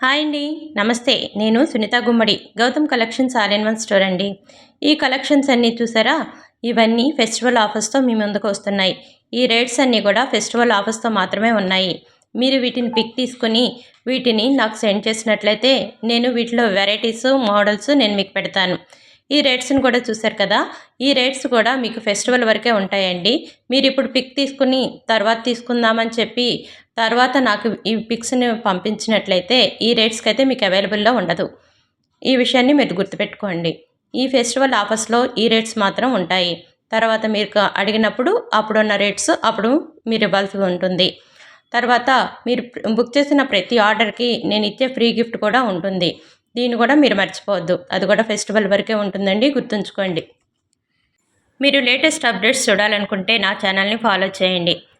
Hi అండి. నమస్తే. నేను Sunitha Gummadi Gautam collections all in one store అండి. ఈ కలెక్షన్స్ అన్నీ చూసారా? ఇవన్నీ ఫెస్టివల్ ఆఫర్స్తో మీ ముందుకు వస్తున్నాయి. ఈ రేట్స్ అన్నీ కూడా ఫెస్టివల్ ఆఫర్స్తో మాత్రమే ఉన్నాయి. మీరు వీటిని పిక్ తీసుకొని వీటిని నాకు సెండ్ చేసినట్లయితే నేను వీటిలో వెరైటీస్ మోడల్స్ నేను మీకు పెడతాను. ఈ రేట్స్ని కూడా చూసారు కదా? ఈ రేట్స్ కూడా మీకు ఫెస్టివల్ వరకే ఉంటాయండి. మీరు ఇప్పుడు పిక్ తీసుకుని తర్వాత తీసుకుందామని చెప్పి తర్వాత నాకు ఈ పిక్స్ని పంపించినట్లయితే ఈ రేట్స్కి అయితే మీకు అవైలబుల్లో ఉండదు. ఈ విషయాన్ని మీరు గుర్తుపెట్టుకోండి. ఈ ఫెస్టివల్ ఆఫర్స్లో ఈ రేట్స్ మాత్రం ఉంటాయి. తర్వాత మీరు అడిగినప్పుడు అప్పుడున్న రేట్స్ అప్పుడు మీరు ఇవ్వాల్సి ఉంటుంది. తర్వాత మీరు బుక్ చేసిన ప్రతి ఆర్డర్కి నేను ఇచ్చే ఫ్రీ గిఫ్ట్ కూడా ఉంటుంది. దీన్ని కూడా మీరు మర్చిపోవద్దు. అది కూడా ఫెస్టివల్ వరకే ఉంటుందండి గుర్తుంచుకోండి. మీరు లేటెస్ట్ అప్డేట్స్ చూడాలనుకుంటే నా ఛానల్ని ఫాలో చేయండి.